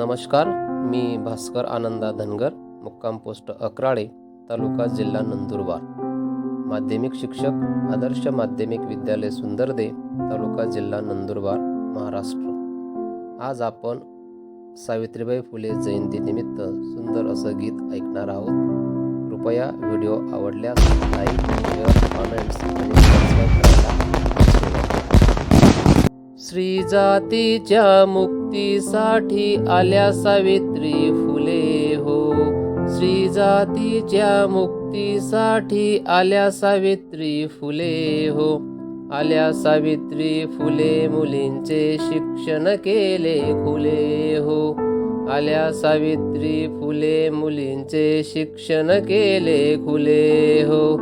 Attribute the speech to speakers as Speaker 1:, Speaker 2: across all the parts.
Speaker 1: नमस्कार मी भास्कर आनंदा धनगर मुक्काम पोस्ट अकराळे तालुका जिल्हा नंदुरबार. माध्यमिक शिक्षक आदर्श माध्यमिक विद्यालय सुंदरदे तालुका जिल्हा नंदुरबार महाराष्ट्र. आज आपण सावित्रीबाई फुले जयंतीनिमित्त सुंदर असं गीत ऐकणार आहोत. कृपया व्हिडिओ आवडल्यास लाईक शेअर कॉमेंट्स श्री जातीच्या मुक्तीसाठी आल्या सावित्री फुले हो. श्री जातीच्या मुक्तीसाठी आल्या सावित्री फुले हो. आल्या सावित्री फुले मुलींचे शिक्षण केले खुले हो. आल्या सावित्री फुले मुलींचे शिक्षण केले खुले हो.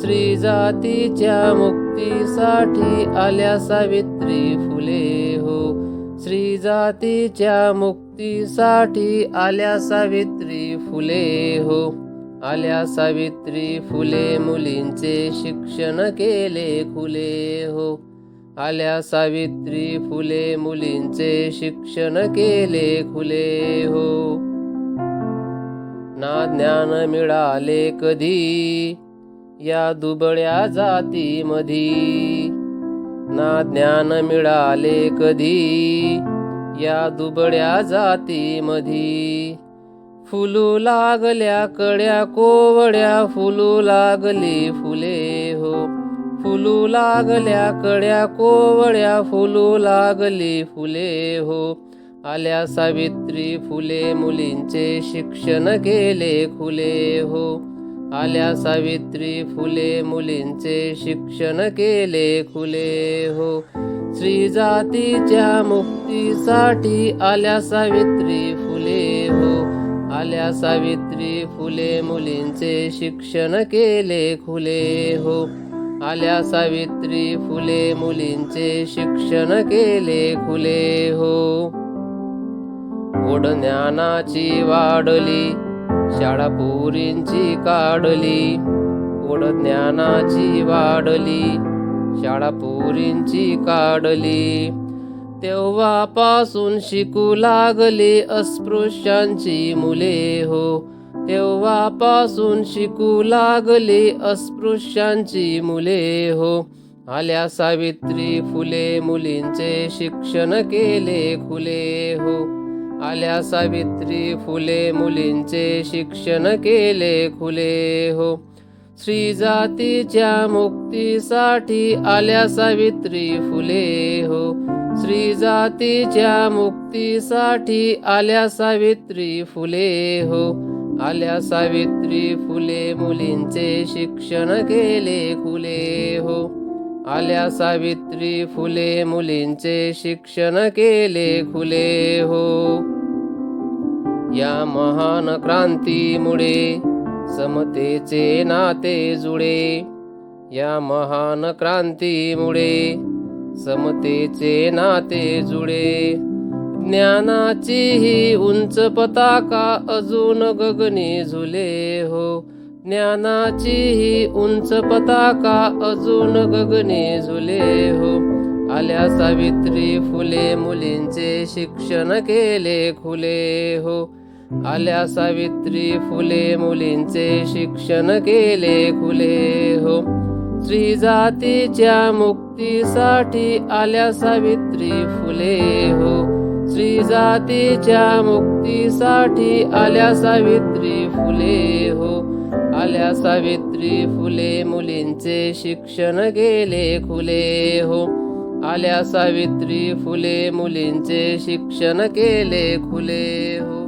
Speaker 1: श्री जातीच्या मुक्तीसाठी आल्या सावित्री फुले हो. श्री जातीच्या मुक्तीसाठी आल्या सावित्री फुले हो. आल्या सावित्री फुले मुलींचे शिक्षण केले खुले हो. आल्या सावित्री फुले मुलींचे शिक्षण केले खुले हो. ना ज्ञान मिळाले कधी? या दुबळ्या जातीमधी. ना ज्ञान मिळाले कधी? या दुबळ्या जातीमधी. फुलू लागल्या कड्या कोवड्या फुलू लागली फुले हो. फुलू लागल्या कड्या कोवळ्या फुलू लागली फुले हो. आल्या सावित्री फुले मुलींचे शिक्षण केले खुले हो. आल्या सावित्री फुले मुलींचे शिक्षण केले खुले हो. श्री जातीच्या मुक्तीसाठी आल्या सावित्री फुले हो. आल्या सावित्री फुले मुलींचे शिक्षण केले खुले हो. आल्या सावित्री फुले मुलींचे शिक्षण केले खुले हो. ओढ ज्ञानाची वाढली शाळा पोरींची काढली ओढ ज्ञानाची वाढली शाळा पोरींची काढली. तेव्हापासून शिकू लागली अस्पृश्यांची मुले हो. तेव्हापासून शिकू लागली अस्पृश्यांची मुले हो. आल्या सावित्री फुले मुलींचे शिक्षण केले खुले हो. आल्या सावित्री फुले मुलींचे शिक्षण केले खुले हो. श्री जातीच्या मुक्तीसाठी आल्या सावित्री फुले हो. श्री जातीच्या मुक्तीसाठी आल्या सावित्री फुले हो. आल्या सावित्री फुले मुलींचे शिक्षण केले खुले हो. आल्या सावित्री फुले मुलींचे शिक्षण केले खुले हो. या महान क्रांतीमुळे समतेचे नाते जुळे. या महान क्रांतीमुळे समतेचे नाते जुळे. ज्ञानाची ही उंच पताका अजून गगनी झुले हो. ज्ञानाची ही उंच पताका अजून गगनी झुले हो. आल्या सावित्री फुले मुलींचे शिक्षण केले खुले हो. आल्या सावित्री फुले मुलींचे शिक्षण केले खुले हो. श्री जातीच्या मुक्तीसाठी आल्या सावित्री फुले हो. श्री जातीच्या मुक्तीसाठी आल्या सावित्री फुले हो. आल्या सावित्री फुले मुलींचे शिक्षण गेले खुले हो. आल्या सावित्री फुले मुलींचे शिक्षण केले खुले हो.